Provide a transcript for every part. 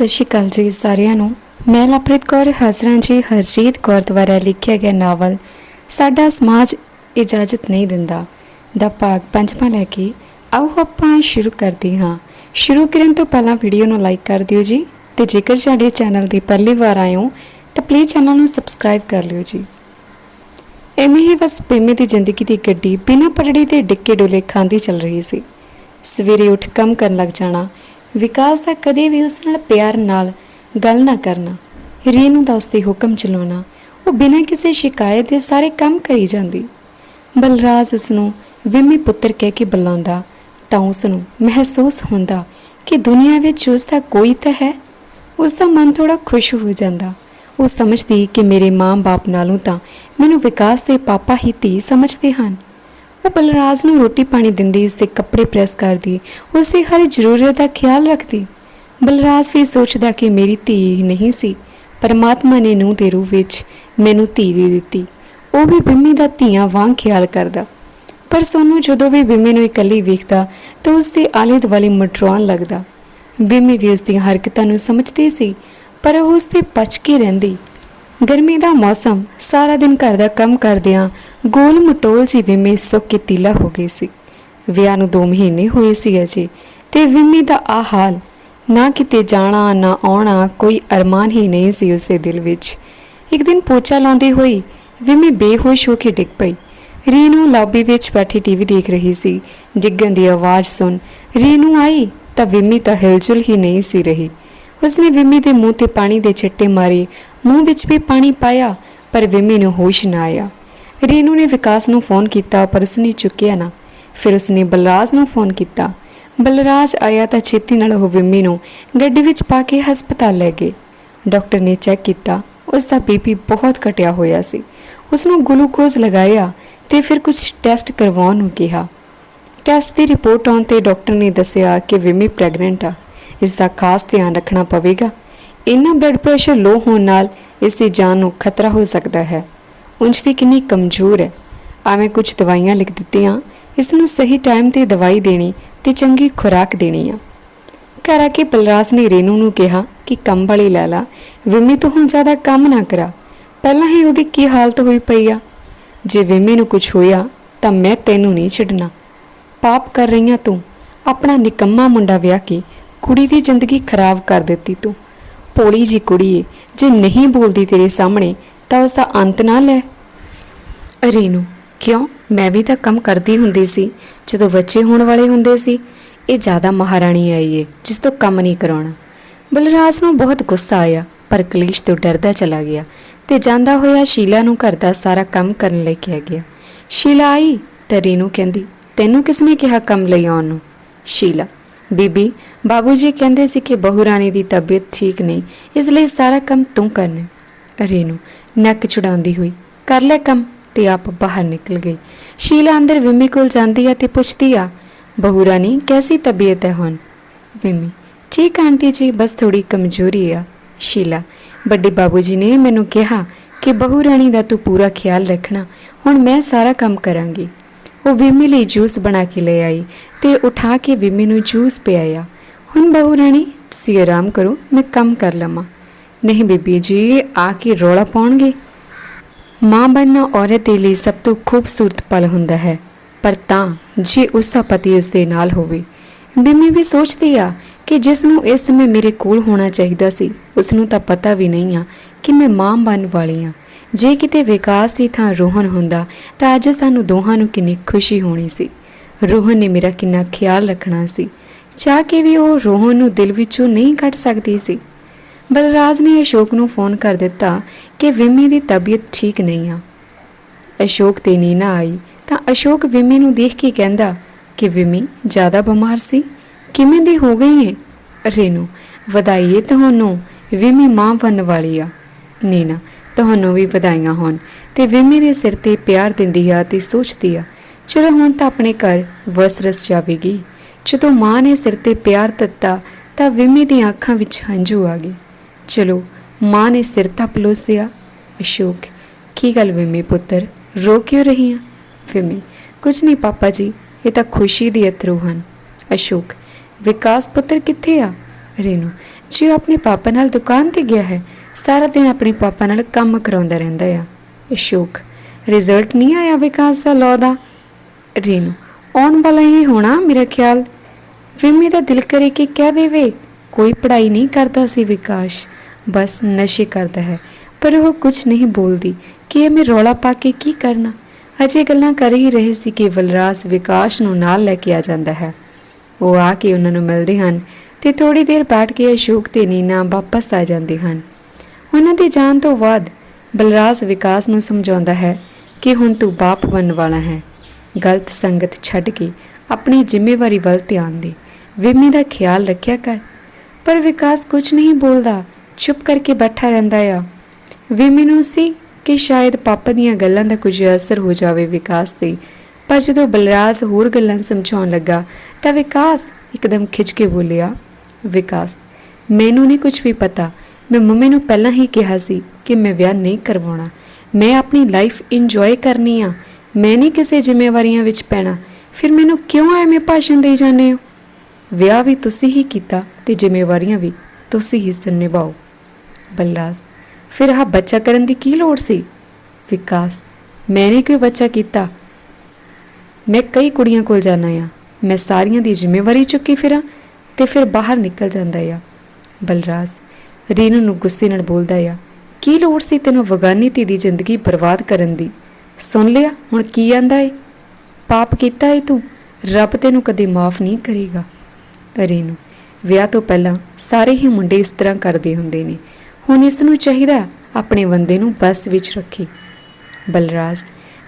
ਸਤਿ ਸ਼੍ਰੀ ਅਕਾਲ ਜੀ ਸਾਰਿਆਂ ਨੂੰ। ਮੈਂ ਲਵਪ੍ਰੀਤ ਕੌਰ, ਹਾਜ਼ਰਾਂ ਜੀ ਹਰਜੀਤ ਕੌਰ ਦੁਆਰਾ ਲਿਖਿਆ ਗਿਆ ਨਾਵਲ, ਸਾਡਾ ਸਮਾਜ ਇਜਾਜ਼ਤ ਨਹੀਂ ਦਿੰਦਾ। ਦਾ ਭਾਗ ਪੰਜਵਾਂ ਲੈ ਕੇ ਆਓ ਆਪਾਂ ਸ਼ੁਰੂ ਕਰਦੇ ਹਾਂ। ਸ਼ੁਰੂ ਕਰਨ ਤੋਂ ਪਹਿਲਾਂ ਵੀਡੀਓ ਨੂੰ ਲਾਈਕ ਕਰ ਦਿਓ ਜੀ ਤੇ ਜੇਕਰ ਸਾਡੇ ਚੈਨਲ ਦੀ ਪਹਿਲੀ ਵਾਰ ਆਏ ਹੋ, ਤਾਂ ਪਲੀਜ਼ ਚੈਨਲ ਨੂੰ ਸਬਸਕ੍ਰਾਈਬ ਕਰ ਲਿਓ ਜੀ। ਐਵੇਂ ਹੀ ਬਸ ਪ੍ਰੇਮੀ ਦੀ ਜ਼ਿੰਦਗੀ ਦੀ ਗੱਡੀ ਬਿਨਾਂ ਪਟੜੀ ਤੇ ਡਿੱਕੇ ਡੋਲੇ ਖਾਂਦੀ ਚੱਲ ਰਹੀ ਸੀ। ਸਵੇਰੇ ਉੱਠ ਕੰਮ ਕਰਨ ਲੱਗ ਜਾਣਾ ਵਿਕਾਸ ਦਾ ਕਦੇ ਵੀ ਉਸ ਨਾਲ ਪਿਆਰ ਨਾਲ ਗੱਲ ਨਾ ਕਰਨਾ, ਰੇਨੂ ਦਾ ਉਸਦੇ ਹੁਕਮ ਚਲਾਉਣਾ, ਉਹ ਬਿਨਾਂ ਕਿਸੇ ਸ਼ਿਕਾਇਤ ਦੇ ਸਾਰੇ ਕੰਮ ਕਰੀ ਜਾਂਦੀ। ਬਲਰਾਜ ਉਸ ਨੂੰ ਵਿਮੀ ਪੁੱਤਰ ਕਹਿ ਕੇ ਬੁਲਾਉਂਦਾ, ਤਾਂ ਉਸ ਨੂੰ ਮਹਿਸੂਸ ਹੁੰਦਾ ਕਿ ਦੁਨੀਆ ਵਿੱਚ ਉਸ ਦਾ ਕੋਈ ਤਾਂ ਹੈ। ਉਸ ਦਾ ਮਨ ਥੋੜਾ ਖੁਸ਼ ਹੋ ਜਾਂਦਾ। ਉਹ ਸਮਝਦੀ ਕਿ ਮੇਰੇ ਮਾਂ-ਬਾਪ ਨਾਲੋਂ ਤਾਂ ਮੈਨੂੰ ਵਿਕਾਸ ਦੇ ਪਾਪਾ ਹੀ ਧੀ ਸਮਝਦੇ ਹਨ। ਉਹ ਬਲਰਾਜ ਨੂੰ ਰੋਟੀ ਪਾਣੀ ਦਿੰਦੀ, ਉਸਦੇ ਕੱਪੜੇ ਪ੍ਰੈਸ ਕਰਦੀ, ਉਸਦੀ ਹਰ ਜ਼ਰੂਰਤ ਦਾ ਖਿਆਲ ਰੱਖਦੀ। ਬਲਰਾਜ ਵੀ ਸੋਚਦਾ ਕਿ ਮੇਰੀ ਧੀ ਨਹੀਂ ਸੀ, ਪਰਮਾਤਮਾ ਨੇ ਨੂੰ ਦੇ ਰੂਪ ਵਿੱਚ ਮੈਨੂੰ ਧੀ ਦੇ ਦਿੱਤੀ। ਉਹ ਵੀ ਬਿੰਮੀ ਦਾ ਧੀਆਂ ਵਾਂਗ ਖਿਆਲ ਕਰਦਾ। ਪਰ ਸੋਨੂੰ ਜਦੋਂ ਵੀ ਬਿੰਮੀ ਨੂੰ ਇਕੱਲੀ ਵੇਖਦਾ, ਤਾਂ ਉਸਦੇ ਆਲੇ ਦੁਆਲੇ ਮਟਰਾਉਣ ਲੱਗਦਾ। ਬਿੰਮੀ ਵੀ ਉਸ ਦੀਆਂ ਹਰਕਤਾਂ ਨੂੰ ਸਮਝਦੀ ਸੀ, ਪਰ ਉਹ ਉਸ 'ਤੇ ਪਛ ਕੇ ਰਹਿੰਦੀ। ਗਰਮੀ ਦਾ ਮੌਸਮ, ਸਾਰਾ ਦਿਨ ਘਰ ਦਾ ਕੰਮ ਕਰਦਿਆਂ ਗੋਲ ਮਟੋਲ ਜੀ ਵਿਮੇ ਸੁੱਕ ਤੀਲਾ ਹੋ ਗਈ ਸੀ। ਵਿਆਹ ਨੂੰ 2 ਮਹੀਨੇ ਹੋਏ ਸੀ ਅਜੇ ਤੇ ਵਿਮੇ ਦਾ ਆ ਹਾਲ, ਨਾ ਕਿਤੇ ਜਾਣਾ, ਨਾ ਆਉਣਾ ਕੋਈ ਅਰਮਾਨ ਹੀ ਨਹੀਂ ਸੀ ਉਸਦੇ ਦਿਲ ਵਿੱਚ। ਇੱਕ ਦਿਨ ਪੋਚਾ ਲਾਉਂਦੀ ਹੋਈ ਵਿਮੇ ਬੇਹੋਸ਼ ਹੋ ਕੇ ਡਿੱਗ ਪਈ। ਰੀਨੂ ਲੌਬੀ ਵਿੱਚ ਬੈਠੀ ਟੀਵੀ ਦੇਖ ਰਹੀ ਸੀ। ਡਿੱਗਣ ਦੀ ਆਵਾਜ਼ ਸੁਣ ਰੀਨੂ ਆਈ ਤਾਂ ਵਿਮੀ ਤਾਂ ਹਿਲਜੁਲ ਹੀ ਨਹੀਂ ਸੀ ਰਹੀ। ਉਸਨੇ ਵਿਮੀ ਦੇ ਮੂੰਹ ਤੇ ਪਾਣੀ ਦੇ ਛਿੱਟੇ ਮਾਰੇ ਮੂੰਹ ਵਿੱਚ ਵੀ ਪਾਣੀ ਪਾਇਆ, ਪਰ ਵਿਮੀ ਨੂੰ ਹੋਸ਼ ਨਾ ਆਇਆ। ਰੀਨੂ ਨੇ ਵਿਕਾਸ ਨੂੰ ਫੋਨ ਕੀਤਾ, ਪਰ ਉਸਨੇ ਚੁੱਕਿਆ ਨਾ। ਫਿਰ ਉਸਨੇ ਬਲਰਾਜ ਨੂੰ ਫੋਨ ਕੀਤਾ। ਬਲਰਾਜ ਆਇਆ ਤਾਂ ਛੇਤੀ ਨਾਲ ਉਹ ਵਿਮੀ ਨੂੰ ਗੱਡੀ ਵਿੱਚ ਪਾ ਕੇ ਹਸਪਤਾਲ ਲੈ ਗਏ। ਡਾਕਟਰ ਨੇ ਚੈੱਕ ਕੀਤਾ ਉਸ ਦਾ ਬੀਪੀ ਬਹੁਤ ਘਟਿਆ ਹੋਇਆ ਸੀ। ਉਸ ਨੂੰ ਗਲੂਕੋਜ਼ ਲਗਾਇਆ ਤੇ ਫਿਰ ਕੁਝ ਟੈਸਟ ਕਰਵਾਉਣ ਨੂੰ ਕਿਹਾ। ਟੈਸਟ ਦੀ ਰਿਪੋਰਟ ਆਉਣ ਤੇ ਡਾਕਟਰ ਨੇ ਦੱਸਿਆ ਕਿ ਵਿਮੀ ਪ੍ਰੈਗਨੈਂਟ ਆ। ਇਸ ਦਾ ਖਾਸ ਧਿਆਨ ਰੱਖਣਾ ਪਵੇਗਾ। ਇੰਨਾ ਬਲੱਡ ਪ੍ਰੈਸ਼ਰ ਲੋ ਹੋਣ ਨਾਲ ਇਸ ਦੀ ਜਾਨ ਨੂੰ ਖਤਰਾ ਹੋ ਸਕਦਾ ਹੈ। ਉਂਝ ਵੀ ਕਿੰਨੀ ਕਮਜ਼ੋਰ ਹੈ। ਆਵੇਂ ਕੁਝ ਦਵਾਈਆਂ ਲਿਖ ਦਿੱਤੀਆਂ ਇਸ ਨੂੰ ਸਹੀ ਟਾਈਮ ਤੇ ਦਵਾਈ ਦੇਣੀ ਤੇ ਚੰਗੀ ਖੁਰਾਕ ਦੇਣੀ ਆ। ਘਰ ਆ ਕੇ ਬਲਰਾਜ ਨੇ ਰੇਨੂ ਨੂੰ ਕਿਹਾ ਕਿ ਕੰਮ ਵਾਲੀ ਲੈ ਲਾ ਵਿਮੀ ਤੋਂ ਹੁਣ ਜ਼ਿਆਦਾ ਕੰਮ ਨਾ ਕਰਾ। ਪਹਿਲਾਂ ਹੀ ਉਹਦੀ ਕੀ ਹਾਲਤ ਹੋਈ ਪਈ ਆ? ਜੇ ਵਿਮੀ ਨੂੰ ਕੁਝ ਹੋਇਆ, ਤਾਂ ਮੈਂ ਤੈਨੂੰ ਨਹੀਂ ਛੱਡਣਾ। ਪਾਪ ਕਰ ਰਹੀਆਂ ਤੂੰ। ਆਪਣਾ ਨਿਕੰਮਾ ਮੁੰਡਾ ਵਿਆਹ ਕੇ ਕੁੜੀ ਦੀ ਜ਼ਿੰਦਗੀ ਖਰਾਬ ਕਰ ਦਿੱਤੀ ਤੂੰ। ਪੋਲੀ ਜੀ ਕੁੜੀ ਜੇ ਨਹੀਂ ਬੋਲਦੀ ਤੇਰੇ ਸਾਹਮਣੇ, ਤਾਂ ਉਸ ਦਾ ਅੰਤ ਨਾ ਲੈ। ਰੀਨੂ, ਕਿਉਂ? ਮੈਂ ਵੀ ਤਾਂ ਕੰਮ ਕਰਦੀ ਹੁੰਦੀ ਸੀ, ਜਦੋਂ ਬੱਚੇ ਹੋਣ ਵਾਲੇ ਹੁੰਦੇ ਸੀ। ਇਹ ਜ਼ਿਆਦਾ ਮਹਾਰਾਣੀ ਆਈ ਏ ਜਿਸ ਤੋਂ ਕੰਮ ਨਹੀਂ ਕਰਾਉਣਾ। ਬਲਰਾਜ ਨੂੰ ਬਹੁਤ ਗੁੱਸਾ ਆਇਆ, ਪਰ ਕਲੇਸ਼ ਤੋਂ ਡਰਦਾ ਚਲਾ ਗਿਆ ਤੇ ਜਾਂਦਾ ਹੋਇਆ ਸ਼ੀਲਾ ਨੂੰ ਘਰ ਦਾ ਸਾਰਾ ਕੰਮ ਕਰਨ ਲਈ ਕਿਹਾ ਗਿਆ। ਸ਼ੀਲਾ ਆਈ? ਤਾਂ ਰੀਨੂ ਕਹਿੰਦੀ, ਤੈਨੂੰ ਕਿਸਨੇ ਕਿਹਾ ਕੰਮ ਲਈ ਆਉਣ ਨੂੰ? ਸ਼ੀਲਾ, ਬੀਬੀ ਬਾਬੂ ਜੀ ਕਹਿੰਦੇ ਸੀ ਕਿ ਬਹੂ ਰਾਣੀ ਦੀ ਤਬੀਅਤ ਠੀਕ ਨਹੀਂ ਇਸ ਲਈ ਸਾਰਾ ਕੰਮ ਤੂੰ ਕਰਨਾ ਰੇਨੂ ਨੱਕ ਚੜਾਉਂਦੀ ਹੋਈ ਕਰ ਲੈ ਕੰਮ ਤੇ ਆਪ ਬਾਹਰ ਨਿਕਲ ਗਈ ਸ਼ੀਲਾ ਅੰਦਰ ਵਿਮੀ ਕੋਲ ਜਾਂਦੀ ਆ ਤੇ ਪੁੱਛਦੀ ਆ ਬਹੂ ਰਾਣੀ ਕੈਸੀ ਤਬੀਅਤ ਹੈ ਹੁਣ ਵਿਮੀ ਠੀਕ ਆਂਟੀ ਜੀ ਬਸ ਥੋੜੀ ਕਮਜ਼ੋਰੀ ਆ ਸ਼ੀਲਾ ਵੱਡੇ ਬਾਬੂਜੀ ਨੇ ਮੈਨੂੰ ਕਿਹਾ ਕਿ ਬਹੂ ਰਾਣੀ ਦਾ ਤੂੰ ਪੂਰਾ ਖਿਆਲ ਰੱਖਣਾ ਹੁਣ ਮੈਂ ਸਾਰਾ ਕੰਮ ਕਰਾਂਗੀ ਉਹ ਵਿਮੀ ਲਈ ਜੂਸ ਬਣਾ ਕੇ ਲੈ ਆਈ ਤੇ ਉਠਾ ਕੇ ਵਿਮੀ ਨੂੰ ਜੂਸ ਪਿਆਇਆ ਹੁਣ ਬਹੂ ਰਾਣੀ, ਤੁਸੀਂ ਆਰਾਮ ਕਰੋ, ਮੈਂ ਕੰਮ ਕਰ ਲਵਾਂ। ਨਹੀਂ ਬੀਬੀ ਜੀ, ਆ ਕੇ ਰੋਲਾ ਪਾਉਣਗੇ? ਮਾਂ ਬਣਨਾ ਔਰਤ ਦੇ ਲਈ ਸਭ ਤੋਂ ਖੂਬਸੂਰਤ ਪਲ ਹੁੰਦਾ ਹੈ। ਪਰ ਤਾਂ ਜੇ ਉਸ ਦਾ ਪਤੀ ਉਸ ਦੇ ਨਾਲ ਹੋਵੇ, ਬਿੰਮੀ ਵੀ ਸੋਚਦੀ ਆ ਕਿ ਜਿਸ ਨੂੰ ਇਸ ਸਮੇਂ ਮੇਰੇ ਕੋਲ ਹੋਣਾ ਚਾਹੀਦਾ ਸੀ, ਉਸ ਨੂੰ ਤਾਂ ਪਤਾ ਵੀ ਨਹੀਂ ਆ ਕਿ ਮੈਂ ਮਾਂ ਬਣਨ ਵਾਲੀ ਆ। ਜੇ ਕਿਤੇ ਵਿਕਾਸ ਦੀ ਥਾਂ ਰੋਹਨ ਹੁੰਦਾ, ਤਾਂ ਅੱਜ ਸਾਨੂੰ ਦੋਹਾਂ ਨੂੰ ਕਿੰਨੀ ਖੁਸ਼ੀ ਹੋਣੀ ਸੀ। ਰੋਹਨ ਨੇ ਮੇਰਾ ਕਿੰਨਾ ਖਿਆਲ ਰੱਖਣਾ ਸੀ। ਚਾਹ ਕੇ ਵੀ ਉਹ ਰੋਹਨ ਨੂੰ ਦਿਲ ਵਿੱਚੋਂ ਨਹੀਂ ਕੱਢ ਸਕਦੀ ਸੀ। ਬਲਰਾਜ ਨੇ ਅਸ਼ੋਕ ਨੂੰ ਫੋਨ ਕਰ ਦਿੱਤਾ ਕਿ ਵਿਮੀ ਦੀ ਤਬੀਅਤ ਠੀਕ ਨਹੀਂ ਆ। ਅਸ਼ੋਕ ਤੇ ਨੀਨਾ ਆਈ ਤਾਂ ਅਸ਼ੋਕ ਵਿਮੀ ਨੂੰ ਦੇਖ ਕੇ ਕਹਿੰਦਾ, ਕਿ ਵਿਮੀ, ਜ਼ਿਆਦਾ ਬਿਮਾਰ ਸੀ? ਕਿਵੇਂ ਦੀ ਹੋ ਗਈ ਹੈ ਰੇਨੂ, ਵਧਾਈਏ ਤੁਹਾਨੂੰ, ਵਿਮੀ ਮਾਂ ਬਣਨ ਵਾਲੀ ਆ। ਨੀਨਾ, ਤੁਹਾਨੂੰ ਵੀ ਵਧਾਈਆਂ ਹੋਣ ਤੇ ਵਿਮੀ ਦੇ ਸਿਰ ਤੇ ਪਿਆਰ ਦਿੰਦੀ ਆ ਤੇ ਸੋਚਦੀ ਆ, ਚਲੋ ਹੁਣ ਤਾਂ ਆਪਣੇ ਘਰ ਵਸ ਰਸ ਜਾਵੇਗੀ। ਜਦੋਂ ਮਾਂ ਨੇ ਸਿਰ ਤੇ ਪਿਆਰ ਦਿੱਤਾ ਤਾਂ ਵਿਮੀ ਦੀਆਂ ਅੱਖਾਂ ਵਿੱਚ ਹੰਝੂ ਆ ਗਏ। ਚਲੋ, ਮਾਂ ਨੇ ਸਿਰ ਤਾਂ ਪਲੋਸਿਆ ਅਸ਼ੋਕ, ਕੀ ਗੱਲ ਵਿਮੀ ਪੁੱਤਰ, ਰੋ ਕਿਉਂ ਰਹੀ ਆ? ਵਿਮੀ, ਕੁਝ ਨਹੀਂ ਪਾਪਾ ਜੀ, ਇਹ ਤਾਂ ਖੁਸ਼ੀ ਦੀ ਅਥਰੂ ਹਨ। ਅਸ਼ੋਕ, ਵਿਕਾਸ ਪੁੱਤਰ ਕਿੱਥੇ ਆ? ਰੇਨੂ, ਜੇ ਉਹ ਆਪਣੇ ਪਾਪਾ ਨਾਲ ਦੁਕਾਨ ਤੇ ਗਿਆ ਹੈ, ਸਾਰਾ ਦਿਨ ਆਪਣੇ ਪਾਪਾ ਨਾਲ ਕੰਮ ਕਰਾਉਂਦਾ ਰਹਿੰਦਾ ਆ। ਅਸ਼ੋਕ ਰਿਜ਼ਲਟ ਨਹੀਂ ਆਇਆ ਵਿਕਾਸ ਦਾ ਲਾਅ ਦਾ? ਰੇਨੂ, ਆਉਣ ਵਾਲਾ ਹੀ ਹੋਣਾ ਮੇਰਾ ਖਿਆਲ। ਫਿਰ ਮੇਰਾ ਦਿਲ ਕਰੇ ਕਿ ਕਹਿ ਦੇਵੇ, ਕੋਈ ਪੜ੍ਹਾਈ ਨਹੀਂ ਕਰਦਾ ਸੀ ਵਿਕਾਸ, ਬਸ ਨਸ਼ੇ ਕਰਦਾ ਹੈ। ਪਰ ਉਹ ਕੁਝ ਨਹੀਂ ਬੋਲਦੀ, ਕਿ ਇਹ ਮੈਂ ਰੌਲਾ ਪਾ ਕੇ ਕੀ ਕਰਨਾ? ਅਜੇ ਗੱਲਾਂ ਕਰ ਹੀ ਰਹੇ ਸੀ ਕਿ ਬਲਰਾਜ ਵਿਕਾਸ ਨੂੰ ਨਾਲ ਲੈ ਕੇ ਆ ਜਾਂਦਾ ਹੈ। ਉਹ ਆ ਕੇ ਉਹਨਾਂ ਨੂੰ ਮਿਲਦੇ ਹਨ ਤੇ ਥੋੜੀ ਦੇਰ ਬੈਠ ਕੇ ਅਸ਼ੋਕ ਤੇ ਨੀਨਾ ਵਾਪਸ ਆ ਜਾਂਦੇ ਹਨ। ਉਹਨਾਂ ਦੇ ਜਾਣ ਤੋਂ ਬਾਅਦ ਬਲਰਾਜ ਵਿਕਾਸ ਨੂੰ ਸਮਝਾਉਂਦਾ ਹੈ ਕਿ ਹੁਣ ਤੂੰ ਬਾਪ ਬਣਨ ਵਾਲਾ ਹੈ। ਗਲਤ ਸੰਗਤ ਛੱਡ ਕੇ ਆਪਣੀ ਜ਼ਿੰਮੇਵਾਰੀ ਵੱਲ ਧਿਆਨ ਦੇ। ਵਿਮੀ ਦਾ ਖਿਆਲ ਰੱਖਿਆ ਕਰ। ਪਰ ਵਿਕਾਸ ਕੁਝ ਨਹੀਂ ਬੋਲਦਾ, ਚੁੱਪ ਕਰਕੇ ਬੈਠਾ ਰਹਿੰਦਾ ਆ। ਵਿਮੀ ਨੂੰ ਸੀ ਕਿ ਸ਼ਾਇਦ ਪਾਪਾ ਦੀਆਂ ਗੱਲਾਂ ਦਾ ਕੁਝ ਅਸਰ ਹੋ ਜਾਵੇ ਵਿਕਾਸ ਤੇ। ਪਰ ਜਦੋਂ ਬਲਰਾਜ ਹੋਰ ਗੱਲਾਂ ਸਮਝਾਉਣ ਲੱਗਾ, ਤਾਂ ਵਿਕਾਸ ਇੱਕਦਮ ਖਿੱਚ ਕੇ ਬੋਲਿਆ, ਵਿਕਾਸ, ਮੈਨੂੰ ਨਹੀਂ ਕੁਝ ਵੀ ਪਤਾ। ਮੈਂ ਮੰਮੀ ਨੂੰ ਪਹਿਲਾਂ ਹੀ ਕਿਹਾ ਸੀ ਕਿ ਮੈਂ ਵਿਆਹ ਨਹੀਂ ਕਰਵਾਉਣਾ। ਮੈਂ ਆਪਣੀ ਲਾਈਫ ਇੰਜੋਏ ਕਰਨੀ ਆ। ਮੈਂ ਨਹੀਂ ਕਿਸੇ ਜ਼ਿੰਮੇਵਾਰੀਆਂ ਵਿੱਚ ਪੈਣਾ। ਫਿਰ ਮੈਨੂੰ ਕਿਉਂ ਐਵੇਂ ਭਾਸ਼ਣ ਦੇਈ ਜਾਂਦੇ ਹੋ? ਵਿਆਹ ਵੀ ਤੁਸੀਂ ਹੀ ਕੀਤਾ ਤੇ ਜ਼ਿੰਮੇਵਾਰੀਆਂ ਵੀ ਤੁਸੀਂ ਹੀ ਨਿਭਾਓ। ਬਲਰਾਜ ਫਿਰ ਆਹ ਬੱਚਾ ਕਰਨ ਦੀ ਕੀ ਲੋੜ ਸੀ? ਵਿਕਾਸ ਮੈंने ਕੋਈ ਬੱਚਾ ਕੀਤਾ? ਮੈਂ ਕਈ ਕੁੜੀਆਂ ਕੋਲ ਜਾਣਾ ਆ, ਮੈਂ ਸਾਰੀਆਂ ਦੀ ਜ਼ਿੰਮੇਵਾਰੀ ਚੁੱਕੀ ਫਿਰਾਂ ਤੇ ਫਿਰ ਬਾਹਰ ਨਿਕਲ ਜਾਂਦਾ ਆ। ਬਲਰਾਜ ਰੀਨੂ ਨੂੰ ਗੁੱਸੇ ਨਾਲ ਬੋਲਦਾ ਆ, ਕੀ ਲੋੜ ਸੀ ਤੈਨੂੰ ਵਗਾਨੀ ਧੀ ਦੀ ਜ਼ਿੰਦਗੀ ਬਰਬਾਦ ਕਰਨ ਦੀ? ਸੁਣ ਲਿਆ, ਹੁਣ ਕੀ ਆਂਦਾ ਏ? ਪਾਪ ਕੀਤਾ ਏ ਤੂੰ, ਰੱਬ ਤੈਨੂੰ ਕਦੇ ਮਾਫ ਨਹੀਂ ਕਰੇਗਾ। ਰੇਨੂ, ਵਿਆਹ ਤੋਂ ਪਹਿਲਾਂ ਸਾਰੇ ਹੀ ਮੁੰਡੇ ਇਸ ਤਰ੍ਹਾਂ ਕਰਦੇ ਹੁੰਦੇ ਨੇ। ਹੁਣ ਇਸ ਨੂੰ ਚਾਹੀਦਾ ਆਪਣੇ ਬੰਦੇ ਨੂੰ ਬਸ ਵਿੱਚ ਰੱਖੇ। ਬਲਰਾਜ,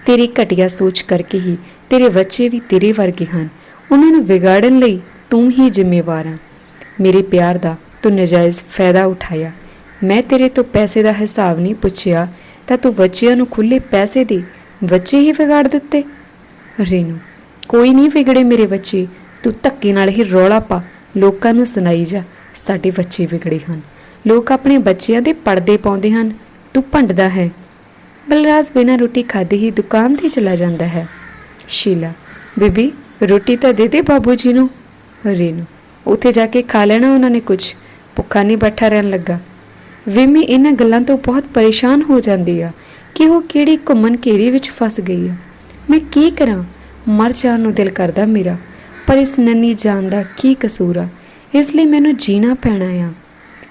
ਤੇਰੀ ਘਟੀਆ ਸੋਚ ਕਰਕੇ ਹੀ ਤੇਰੇ ਬੱਚੇ ਵੀ ਤੇਰੇ ਵਰਗੇ ਹਨ। ਉਹਨਾਂ ਨੂੰ ਵਿਗਾੜਨ ਲਈ ਤੂੰ ਹੀ ਜ਼ਿੰਮੇਵਾਰ ਆ। ਮੇਰੇ ਪਿਆਰ ਦਾ ਤੂੰ ਨਜਾਇਜ਼ ਫਾਇਦਾ ਉਠਾਇਆ। ਮੈਂ ਤੇਰੇ ਤੋਂ ਪੈਸੇ ਦਾ ਹਿਸਾਬ ਨਹੀਂ ਪੁੱਛਿਆ, ਤਾਂ ਤੂੰ ਬੱਚਿਆਂ ਨੂੰ ਖੁੱਲੇ ਪੈਸੇ ਦੇ। ਬੱਚੇ ਹੀ ਵਿਗਾੜ ਦਿੱਤੇ। ਰੇਨੂ, ਕੋਈ ਨਹੀਂ ਵਿਗੜੇ ਮੇਰੇ ਬੱਚੇ। ਤੂੰ ਧੱਕੇ ਨਾਲ ਹੀ ਰੌਲਾ ਪਾ, ਲੋਕਾਂ ਨੂੰ ਸੁਣਾਈ ਜਾ, ਸਾਡੇ ਬੱਚੇ ਵਿਗੜੇ ਹਨ। ਲੋਕ ਆਪਣੇ ਬੱਚਿਆਂ ਦੇ ਪਰਦੇ ਪਾਉਂਦੇ ਹਨ, ਤੂੰ ਭੰਡਦਾ ਹੈ। ਬਲਰਾਜ ਬਿਨਾਂ ਰੋਟੀ ਖਾਦੇ ਹੀ ਦੁਕਾਨ ਤੇ ਚਲਾ ਜਾਂਦਾ ਹੈ। ਸ਼ੀਲਾ, ਬੀਬੀ, ਰੋਟੀ ਤਾਂ ਦੇ ਦੇ ਬਾਬੂ ਜੀ ਨੂੰ। ਰੇਨੂ, ਉੱਥੇ ਜਾ ਕੇ ਖਾ ਲੈਣਾ ਉਹਨਾਂ ਨੇ ਕੁਝ ਭੁੱਖਾ ਨਹੀਂ ਬੈਠਾ ਰਹਿਣ ਲੱਗਾ। ਵਿਮੀ ਇਹਨਾਂ ਗੱਲਾਂ ਤੋਂ ਬਹੁਤ ਪਰੇਸ਼ਾਨ ਹੋ ਜਾਂਦੀ ਆ ਕਿ ਉਹ ਕਿਹੜੀ ਘੁੰਮਣ ਘੇਰੀ ਵਿੱਚ ਫਸ ਗਈ ਆ। ਮੈਂ ਕੀ ਕਰਾਂ? ਮਰ ਜਾਣ ਨੂੰ ਦਿਲ ਕਰਦਾ ਮੇਰਾ। ਪਰ ਇਸ ਨੰਨੀ ਜਾਨ ਦਾ ਕੀ ਕਸੂਰ ਆ? ਇਸ ਲਈ ਮੈਨੂੰ ਜੀਣਾ ਪੈਣਾ ਆ।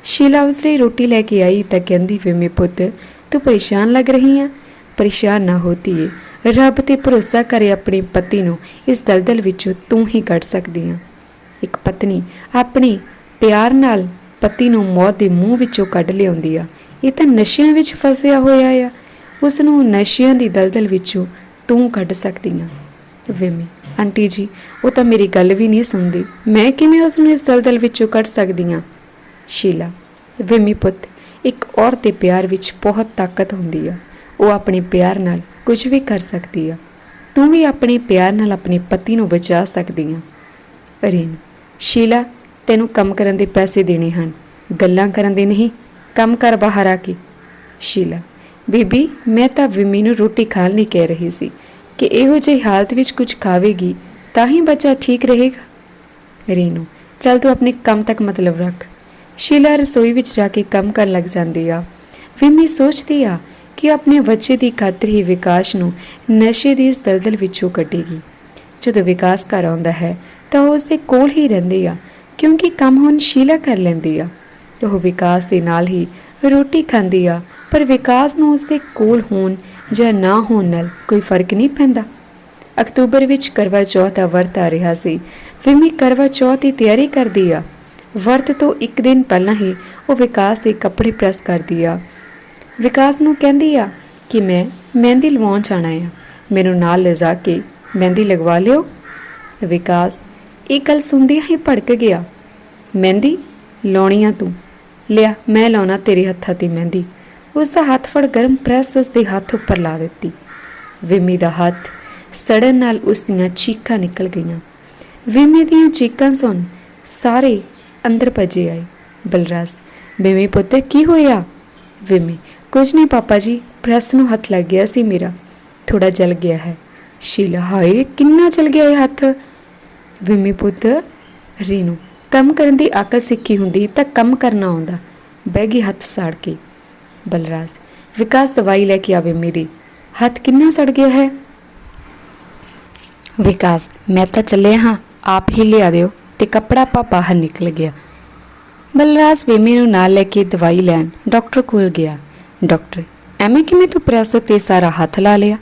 ਸ਼ੀਲਾ ਉਸ ਲਈ ਰੋਟੀ ਲੈ ਕੇ ਆਈ ਤਾਂ ਕਹਿੰਦੀ ਵਿਮੀ ਪੁੱਤ, ਤੂੰ ਪਰੇਸ਼ਾਨ ਲੱਗ ਰਹੀ ਆ? ਪਰੇਸ਼ਾਨ ਨਾ ਹੋਤੀ ਏ ਰੱਬ ਤੇ ਭਰੋਸਾ ਕਰੇ ਆਪਣੇ ਪਤੀ ਨੂੰ, ਇਸ ਦਲਦਲ ਵਿੱਚੋਂ ਤੂੰ ਹੀ ਕੱਢ ਸਕਦੀ ਆ। ਇੱਕ ਪਤਨੀ ਆਪਣੇ ਪਿਆਰ ਨਾਲ ਪਤੀ ਨੂੰ ਮੌਤ ਦੇ ਮੂੰਹ ਵਿੱਚੋਂ ਕੱਢ ਲਿਆਉਂਦੀ ਆ। ਇਹ ਤਾਂ ਨਸ਼ਿਆਂ ਵਿੱਚ ਫਸਿਆ ਹੋਇਆ ਆ। ਉਸ ਨੂੰ ਨਸ਼ਿਆਂ ਦੀ ਦਲਦਲ ਵਿੱਚੋਂ ਤੂੰ ਕੱਢ ਸਕਦੀ ਆ। ਵਿਮੀ ਆਂਟੀ ਜੀ, ਉਹ ਤਾਂ ਮੇਰੀ ਗੱਲ ਵੀ ਨਹੀਂ ਸੁਣਦੀ। ਮੈਂ ਕਿਵੇਂ ਉਸ ਨੂੰ ਇਸ ਦਲਦਲ ਵਿੱਚੋਂ ਕੱਢ ਸਕਦੀ ਹਾਂ? ਸ਼ੀਲਾ, ਵਿਮੀ ਪੁੱਤ, ਇੱਕ ਔਰਤ ਦੇ ਪਿਆਰ ਵਿੱਚ ਬਹੁਤ ਤਾਕਤ ਹੁੰਦੀ ਆ। ਉਹ ਆਪਣੇ ਪਿਆਰ ਨਾਲ ਕੁਝ ਵੀ ਕਰ ਸਕਦੀ ਆ। ਤੂੰ ਵੀ ਆਪਣੇ ਪਿਆਰ ਨਾਲ ਆਪਣੇ ਪਤੀ ਨੂੰ ਬਚਾ ਸਕਦੀ ਆ। ਰੀਨ, ਸ਼ੀਲਾ, ਤੈਨੂੰ ਕੰਮ ਕਰਨ ਦੇ ਪੈਸੇ ਦੇਣੇ ਹਨ। ਗੱਲਾਂ ਕਰਨ ਦੇ ਨਹੀਂ, ਕੰਮ ਕਰ ਬਾਹਰ ਆ ਕੇ। ਸ਼ੀਲਾ, ਬੀਬੀ, ਮੈਂ ਤਾਂ ਵਿਮੀ ਨੂੰ ਰੋਟੀ ਖਾਣ ਲਈ ਕਹਿ ਰਹੀ ਸੀ। ਕਿ ਇਹੋ ਜਿਹੀ ਹਾਲਤ ਵਿੱਚ ਕੁਝ ਖਾਵੇਗੀ, ਤਾਂ ਹੀ ਬੱਚਾ ਠੀਕ ਰਹੇਗਾ? ਰੀਨੂ, ਚੱਲ ਤੂੰ ਆਪਣੇ ਕੰਮ ਤੱਕ ਮਤਲਬ ਰੱਖ। ਸ਼ੀਲਾ ਰਸੋਈ ਵਿੱਚ ਜਾ ਕੇ ਕੰਮ ਕਰਨ ਲੱਗ ਜਾਂਦੀ ਆ। ਵਿਮੀ ਸੋਚਦੀ ਆ ਕਿ ਉਹ ਆਪਣੇ ਬੱਚੇ ਦੀ ਖਾਤਰ ਹੀ ਵਿਕਾਸ ਨੂੰ ਨਸ਼ੇ ਦੀ ਇਸ ਦਲਦਲ ਵਿੱਚੋਂ ਕੱਢੇਗੀ। ਜਦੋਂ ਵਿਕਾਸ ਘਰ ਆਉਂਦਾ ਹੈ, ਤਾਂ ਉਹ ਉਸਦੇ ਕੋਲ ਹੀ ਰਹਿੰਦੀ ਆ, ਕਿਉਂਕਿ ਕੰਮ ਹੁਣ ਸ਼ੀਲਾ ਕਰ ਲੈਂਦੀ ਆ। ਉਹ ਵਿਕਾਸ ਦੇ ਨਾਲ ਹੀ ਰੋਟੀ ਖਾਂਦੀ ਆ, ਪਰ ਵਿਕਾਸ ਨੂੰ ਉਸਦੇ ਕੋਲ ਹੋਣ ਜਾਂ ਨਾ ਹੋਣ ਨਾਲ ਕੋਈ ਫ਼ਰਕ ਨਹੀਂ ਪੈਂਦਾ। ਅਕਤੂਬਰ ਵਿੱਚ ਕਰਵਾ ਚੌਥ ਦਾ ਵਰਤ ਆ ਰਿਹਾ ਸੀ। ਫਿਰ ਵਿਮੀ ਕਰਵਾ ਚੌਥ ਦੀ ਤਿਆਰੀ ਕਰਦੀ ਆ। ਵਰਤ ਤੋਂ ਇੱਕ ਦਿਨ ਪਹਿਲਾਂ ਹੀ ਉਹ ਵਿਕਾਸ ਦੇ ਕੱਪੜੇ ਪ੍ਰੈਸ ਕਰਦੀ ਆ। ਵਿਕਾਸ ਨੂੰ ਕਹਿੰਦੀ ਆ ਕਿ ਮੈਂ ਮਹਿੰਦੀ ਲਵਾਉਣ ਜਾਣਾ ਆ। ਮੈਨੂੰ ਨਾਲ ਲਿਜਾ ਕੇ ਮਹਿੰਦੀ ਲਗਵਾ ਲਿਓ। ਵਿਕਾਸ, ਇਹ ਗੱਲ ਸੁਣਦਿਆਂ ਹੀ ਭੜਕ ਗਿਆ। ਮਹਿੰਦੀ, ਲਾਉਣੀ ਆ ਤੂੰ। ਲਿਆ, ਮੈਂ ਲਾਉਣਾ ਤੇਰੇ ਹੱਥਾਂ ਤੇ ਮਹਿੰਦੀ। ਉਸ ਦਾ ਹੱਥ ਫੜ ਗਰਮ ਪ੍ਰੈਸ ਉਸ ਦੇ ਹੱਥ ਉੱਪਰ ਲਾ ਦਿੱਤੀ। ਵਿਮੀ ਦਾ ਹੱਥ ਸੜਨ ਨਾਲ ਉਸ ਦੀਆਂ ਚੀਕਾਂ ਨਿਕਲ ਗਈਆਂ। ਵਿਮੀ ਦੀਆਂ ਚੀਕਾਂ ਸੁਣ ਸਾਰੇ ਅੰਦਰ ਭੱਜੇ ਆਏ। ਬਲਰਾਜ, ਵਿਮੀ ਪੁੱਤਰ ਕੀ ਹੋਇਆ? ਵਿਮੀ, ਕੁਝ ਨਹੀਂ ਪਾਪਾ ਜੀ, ਪ੍ਰੈਸ ਨੂੰ ਹੱਥ ਲੱਗ ਗਿਆ ਸੀ ਮੇਰਾ। ਥੋੜਾ ਜਲ ਗਿਆ ਹੈ। ਸ਼ੀਲਾ, ਹਾਏ, ਕਿੰਨਾ ਜਲ ਗਿਆ ਇਹ ਹੱਥ? ਵਿਮੀ ਪੁੱਤ, ਰੀਨੂ, ਕੰਮ ਕਰਨ ਦੀ ਅਕਲ ਸਿੱਖੀ ਹੁੰਦੀ ਤਾਂ ਕੰਮ ਕਰਨਾ ਆਉਂਦਾ। ਬਹਿ ਗਈ ਹੱਥ ਸਾੜ ਕੇ। ਬਲਰਾਜ, ਵਿਕਾਸ ਦਵਾਈ ਲੈ ਕੇ ਆਵੇ ਮੇਰੀ। ਹੱਥ ਕਿੰਨਾ ਸੜ ਗਿਆ ਹੈ? ਵਿਕਾਸ, ਮੈਂ ਤਾਂ ਚੱਲੇ ਹਾਂ, ਆਪ ਹੀ ਲਿਆ ਦਿਓ, ਤੇ ਕੱਪੜਾ ਪਾ ਬਾਹਰ ਨਿਕਲ ਗਿਆ। ਬਲਰਾਜ ਵੇਮੀ ਨੂੰ ਨਾਲ ਲੈ ਕੇ ਦਵਾਈ ਲੈਣ ਡਾਕਟਰ ਕੋਲ ਗਿਆ। ਡਾਕਟਰ, ਐਵੇਂ ਕਿਵੇਂ ਤੂੰ ਪ੍ਰੈਸ ਉੱਤੇ ਸਾਰਾ ਹੱਥ ਲਾ ਲਿਆ?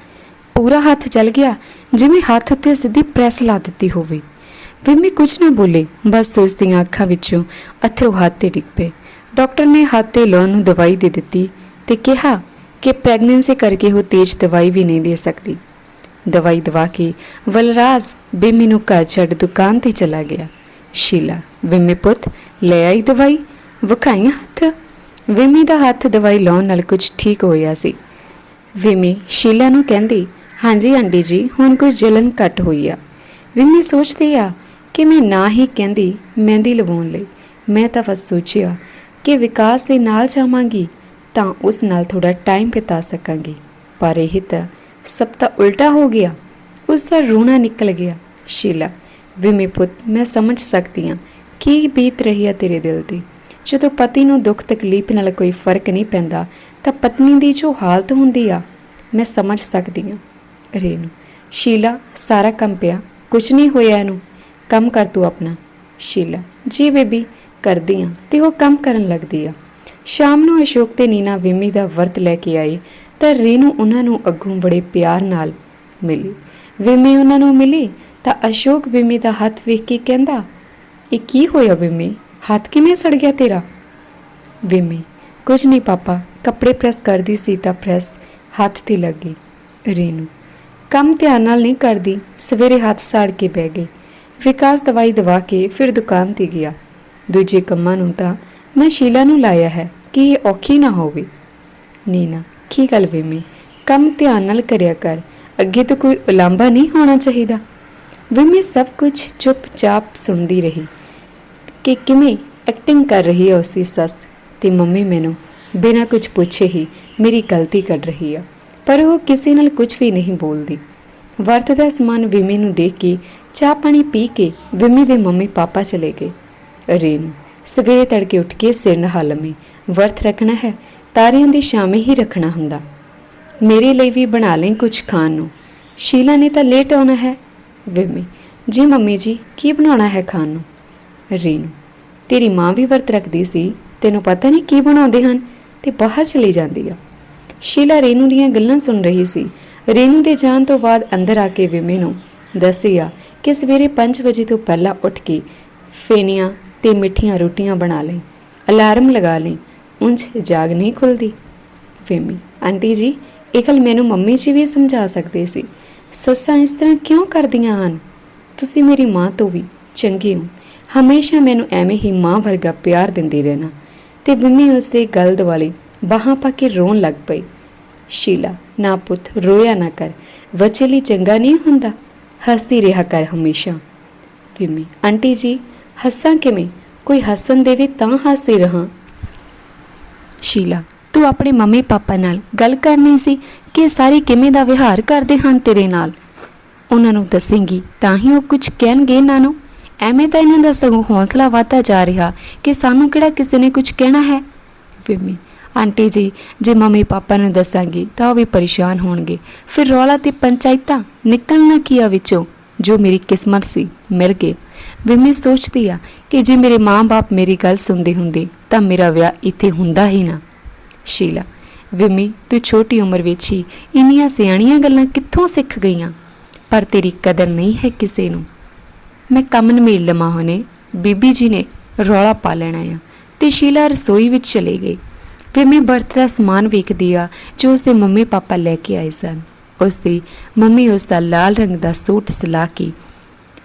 ਪੂਰਾ ਹੱਥ ਜਲ ਗਿਆ, ਜਿਵੇਂ ਹੱਥ ਉੱਤੇ ਸਿੱਧੀ ਪ੍ਰੈਸ ਲਾ ਦਿੱਤੀ ਹੋਵੇ। ਵੇਮੀ ਕੁਝ ਨਾ ਬੋਲੇ, ਬਸ ਉਸ ਦੀਆਂ ਅੱਖਾਂ ਵਿੱਚੋਂ ਅਥਰੂ ਹੱਥ ਤੇ ਡਿੱਗ ਪਏ। ਡਾਕਟਰ ਨੇ ਹੱਥ ਤੇ ਲਾਉਣ ਨੂੰ ਦਵਾਈ ਦੇ ਦਿੱਤੀ ਤੇ ਕਿਹਾ ਕਿ ਪ੍ਰੈਗਨੈਂਸੀ ਕਰਕੇ ਉਹ ਤੇਜ਼ ਦਵਾਈ ਵੀ ਨਹੀਂ ਦੇ ਸਕਦੀ। ਦਵਾਈ ਦਵਾ ਕੇ ਵਲਰਾਜ ਬਿਮੀ ਨੂੰ ਘਰ ਛੱਡ ਦੁਕਾਨ ਤੇ ਚਲਾ ਗਿਆ। ਸ਼ੀਲਾ ਵਿਮੀ ਪੁੱਤ, ਲੈ ਆਈ ਦਵਾਈ, ਵਿਖਾਈ ਹੱਥ। ਵਿਮੀ ਦਾ ਹੱਥ ਦਵਾਈ ਲਾਉਣ ਨਾਲ ਕੁਝ ਠੀਕ ਹੋਇਆ ਸੀ। ਵਿਮੀ ਸ਼ੀਲਾ ਨੂੰ ਕਹਿੰਦੀ, ਹਾਂਜੀ ਆਂਟੀ ਜੀ, ਹੁਣ ਕੁਝ ਜਲਨ ਘਟ ਹੋਈ ਆ। ਵਿਮੀ ਸੋਚਦੀ ਆ ਕਿ ਮੈਂ ਨਾ ਹੀ ਕਹਿੰਦੀ, ਮਹਿੰਦੀ ਲਵਾਉਣ ਲਈ। ਮੈਂ ਤਾਂ ਬਸ ਸੋਚਿਆ ਕਿ ਵਿਕਾਸ ਦੇ ਨਾਲ ਜਾਵਾਂਗੀ, ਤਾਂ ਉਸ ਨਾਲ ਥੋੜਾ ਟਾਈਮ ਬਿਤਾ ਸਕਾਂਗੀ। ਪਰ ਇਹ ਤਾਂ ਸਭ ਤਾਂ ਉਲਟਾ ਹੋ ਗਿਆ। ਉਸ ਦਾ ਰੋਣਾ ਨਿਕਲ ਗਿਆ। ਸ਼ੀਲਾ, ਵਿਮੇ ਪੁੱਤ, ਮੈਂ ਸਮਝ ਸਕਦੀ ਹਾਂ ਕੀ ਬੀਤ ਰਹੀ ਹੈ ਤੇਰੇ ਦਿਲ ਤੇ ਜਦੋਂ ਪਤੀ ਨੂੰ ਦੁੱਖ ਤਕਲੀਫ ਨਾਲ ਕੋਈ ਫ਼ਰਕ ਨਹੀਂ ਪੈਂਦਾ, ਤਾਂ ਪਤਨੀ ਦੀ ਜੋ ਹਾਲਤ ਹੁੰਦੀ ਆ, ਮੈਂ ਸਮਝ ਸਕਦੀ ਹਾਂ। ਰੇਨੂ, ਸ਼ੀਲਾ, ਸਾਰਾ ਕੰਮ ਪਿਆ। ਕੁਝ ਨਹੀਂ ਹੋਇਆ ਇਹਨੂੰ। ਕੰਮ ਕਰ ਤੂੰ ਆਪਣਾ। ਸ਼ੀਲਾ, ਜੀ ਬੇਬੀ ਕਰਦੀ ਆ ਤੇ ਉਹ ਕੰਮ ਕਰਨ ਲੱਗਦੀ ਆ। ਸ਼ਾਮ ਨੂੰ ਅਸ਼ੋਕ ਤੇ ਨੀਨਾ ਵਿਮੀ ਦਾ ਵਰਤ ਲੈ ਕੇ ਆਈ ਤਾਂ ਰੇਨੂ ਉਹਨਾਂ ਨੂੰ ਅੱਗੋਂ ਬੜੇ ਪਿਆਰ ਨਾਲ ਮਿਲੀ। ਵਿਮੀ ਉਹਨਾਂ ਨੂੰ ਮਿਲੀ ਤਾਂ ਅਸ਼ੋਕ ਵਿਮੀ ਦਾ ਹੱਥ ਵੇਖ ਕੇ ਕਹਿੰਦਾ, ਇਹ ਕੀ ਹੋਇਆ ਵਿਮੀ? ਹੱਥ ਕਿਵੇਂ ਸੜ ਗਿਆ ਤੇਰਾ? ਵਿਮੀ, ਕੁਝ ਨਹੀਂ ਪਾਪਾ, ਕੱਪੜੇ ਪ੍ਰੈਸ ਕਰਦੀ ਸੀ ਤਾਂ ਪ੍ਰੈਸ ਹੱਥ ਤੇ ਲੱਗੀ ਰੇਨੂ, ਕੰਮ ਧਿਆਨ ਨਾਲ ਨਹੀਂ ਕਰਦੀ, ਸਵੇਰੇ ਹੱਥ ਸਾੜ ਕੇ ਬਹਿ ਗਈ। ਵਿਕਾਸ ਦਵਾਈ ਦਵਾ ਕੇ ਫਿਰ ਦੁਕਾਨ ਤੇ ਗਿਆ। ਦੂਜੇ ਕੰਮਾਂ ਨੂੰ ਤਾਂ ਮੈਂ ਸ਼ੀਲਾ ਨੂੰ ਲਾਇਆ ਹੈ ਕਿ ਇਹ ਔਖੀ ਨਾ ਹੋਵੇ। ਨੀਨਾ, ਕੀ ਗੱਲ ਵਿਮੀ ਕੰਮ ਧਿਆਨ ਨਾਲ ਕਰਿਆ ਕਰ। ਅੱਗੇ ਤੋਂ ਕੋਈ ਉਲਾਂਭਾ ਨਹੀਂ ਹੋਣਾ ਚਾਹੀਦਾ। ਵਿਮੀ ਸਭ ਕੁਝ ਚੁੱਪਚਾਪ ਸੁਣਦੀ ਰਹੀ। ਕਿ ਕਿਵੇਂ ਐਕਟਿੰਗ ਕਰ ਰਹੀ ਹੈ ਉਸਦੀ ਸੱਸ? ਤੇ ਮੰਮੀ ਮੈਨੂੰ ਬਿਨਾਂ ਕੁਝ ਪੁੱਛੇ ਹੀ ਮੇਰੀ ਗਲਤੀ ਕੱਢ ਰਹੀ ਆ। ਪਰ ਉਹ ਕਿਸੇ ਨਾਲ ਕੁਝ ਵੀ ਨਹੀਂ ਬੋਲਦੀ। ਵਰਤ ਦਾ ਸਮਾਨ ਵਿਮੀ ਨੂੰ ਦੇਖ ਕੇ ਚਾਹ ਪਾਣੀ ਪੀ ਕੇ ਵਿਮੀ ਦੇ ਮੰਮੀ ਪਾਪਾ ਚਲੇ ਗਏ। ਰੇਨੂ ਸਵੇਰੇ ਤੜਕੇ ਉੱਠ ਕੇ ਸਿਰ ਨਹਾ ਲੰਮੀ ਵਰਤ ਰੱਖਣਾ ਹੈ, ਤਾਰਿਆਂ ਦੀ ਸ਼ਾਮੇ ਹੀ ਰੱਖਣਾ ਹੁੰਦਾ। ਮੇਰੇ ਲਈ ਵੀ ਬਣਾ ਲੈ ਕੁਝ ਖਾਣ ਨੂੰ। ਸ਼ੀਲਾ ਨੇ ਤਾਂ ਲੇਟ ਆਉਣਾ ਹੈ। ਵਿਮੀ, ਜੀ ਮੰਮੀ ਜੀ, ਕੀ ਬਣਾਉਣਾ ਹੈ ਖਾਣ ਨੂੰ? ਰੀਨੂ, ਤੇਰੀ ਮਾਂ ਵੀ ਵਰਤ ਰੱਖਦੀ ਸੀ। ਤੈਨੂੰ ਪਤਾ ਨਹੀਂ ਕੀ ਬਣਾਉਂਦੇ ਹਨ ਤੇ ਬਾਹਰ ਚਲੀ ਜਾਂਦੀ ਆ। ਸ਼ੀਲਾ ਰੇਨੂ ਦੀਆਂ ਗੱਲਾਂ ਸੁਣ ਰਹੀ ਸੀ। ਰੇਨੂ ਦੇ ਜਾਣ ਤੋਂ ਬਾਅਦ ਅੰਦਰ ਆ ਕੇ ਵਿਮੇ ਨੂੰ ਦੱਸਿਆ ਕਿ ਸਵੇਰੇ 5 ਵਜੇ ਤੋਂ ਪਹਿਲਾਂ ਉੱਠ ਕੇ ਫੇਨੀਆਂ ਤੇ ਮਿੱਠੀਆਂ ਰੋਟੀਆਂ ਬਣਾ ਲਈ, ਅਲਾਰਮ ਲਗਾ ਲਈ, ਉਂਝ ਜਾਗ ਨਹੀਂ ਖੁੱਲਦੀ। ਫੇਮੀ, ਆਂਟੀ ਜੀ, ਇਹ ਗੱਲ ਮੈਨੂੰ ਮੰਮੀ ਜੀ ਵੀ ਸਮਝਾ ਸਕਦੇ ਸੀ। ਸੱਸਾਂ ਇਸ ਤਰ੍ਹਾਂ ਕਿਉਂ ਕਰਦੀਆਂ ਹਨ? ਤੁਸੀਂ ਮੇਰੀ ਮਾਂ ਤੋਂ ਵੀ ਚੰਗੇ ਹੋ। ਹਮੇਸ਼ਾ ਮੈਨੂੰ ਐਵੇਂ ਹੀ ਮਾਂ ਵਰਗਾ ਪਿਆਰ ਦਿੰਦੀ ਰਹਿਣਾ। ਤੇ ਬਿੰਮੀ ਉਸ ਦੇ ਗਲ ਦੁਆਲੇ ਬਾਹਾਂ ਪਾ ਕੇ ਰੋਣ ਲੱਗ ਪਈ। ਸ਼ੀਲਾ, ਨਾ ਪੁੱਤ, ਰੋਇਆ ਨਾ ਕਰ ਬੱਚੇ ਲਈ ਚੰਗਾ ਨਹੀਂ ਹੁੰਦਾ। ਹੱਸਦੀ ਰਿਹਾ ਕਰ ਹਮੇਸ਼ਾ। ਬਿੰਮੀ ਆਂਟੀ ਜੀ ਹੱਸਾਂ ਕਿਵੇਂ? ਕੋਈ ਹੱਸਣ ਦੇਵੇ ਤਾਂ ਹੱਸਦੀ ਰਹਾ। ਸ਼ੀਲਾ, ਤੂੰ ਆਪਣੇ ਮੰਮੀ ਪਾਪਾ ਨਾਲ ਗੱਲ ਕਰਨੀ ਸੀ ਕਿ ਸਾਰੇ ਕਿਵੇਂ ਦਾ ਵਿਹਾਰ ਕਰਦੇ ਹਨ ਤੇਰੇ ਨਾਲ? ਉਹਨਾਂ ਨੂੰ ਦੱਸੇਂਗੀ, ਤਾਂ ਹੀ ਉਹ ਕੁਝ ਕਹਿਣਗੇ ਇਹਨਾਂ ਨੂੰ ਐਵੇਂ ਤਾਂ ਇਹਨਾਂ ਦਾ ਸਗੋਂ ਹੌਸਲਾ ਵਧਦਾ ਜਾ ਰਿਹਾ ਕਿ ਸਾਨੂੰ ਕਿਹੜਾ ਕਿਸੇ ਨੇ ਕੁਝ ਕਹਿਣਾ ਹੈ। ਵਿਮੀ, ਆਂਟੀ ਜੀ, ਜੇ ਮੰਮੀ ਪਾਪਾ ਨੂੰ ਦੱਸਾਂਗੀ ਤਾਂ ਉਹ ਵੀ ਪਰੇਸ਼ਾਨ ਹੋਣਗੇ। ਫਿਰ ਰੌਲਾ ਤੇ ਪੰਚਾਇਤਾਂ ਨਿਕਲਣਾ ਕੀ ਆ ਵਿੱਚੋਂ? ਜੋ ਮੇਰੀ ਕਿਸਮਤ ਸੀ, ਮਿਲ ਗਏ। ਵਿਮੀ ਸੋਚਦੀ ਆ ਕਿ ਜੇ ਮੇਰੇ ਮਾਂ-ਬਾਪ ਮੇਰੀ ਗੱਲ ਸੁਣਦੇ ਹੁੰਦੇ ਤਾਂ ਮੇਰਾ ਵਿਆਹ ਇੱਥੇ ਹੁੰਦਾ ਹੀ ਨਾ। ਸ਼ੀਲਾ, ਵਿਮੀ, ਤੂੰ ਛੋਟੀ ਉਮਰ ਵਿੱਚ ਹੀ ਇੰਨੀਆਂ ਸਿਆਣੀਆਂ ਗੱਲਾਂ ਕਿੱਥੋਂ ਸਿੱਖ ਗਈਆਂ? ਪਰ ਤੇਰੀ ਕਦਰ ਨਹੀਂ ਹੈ ਕਿਸੇ ਨੂੰ। ਮੈਂ ਕੰਮ ਨਿਮੇੜ ਲਵਾਂ ਹੁਣੇ। ਬੀਬੀ ਜੀ ਨੇ ਰੌਲਾ ਪਾ ਲੈਣਾ ਆ ਤੇ ਸ਼ੀਲਾ ਰਸੋਈ ਵਿੱਚ ਚਲੇ ਗਈ। ਵਿਮੀ ਬਰਤ ਦਾ ਸਮਾਨ ਵੇਖਦੀ ਆ ਜੋ ਉਸਦੇ ਮੰਮੀ ਪਾਪਾ ਲੈ ਕੇ ਆਏ ਸਨ। ਉਸਦੀ ਮੰਮੀ ਉਸ ਦਾ ਲਾਲ ਰੰਗ ਦਾ ਸੂਟ ਸਿਲਾ ਕੇ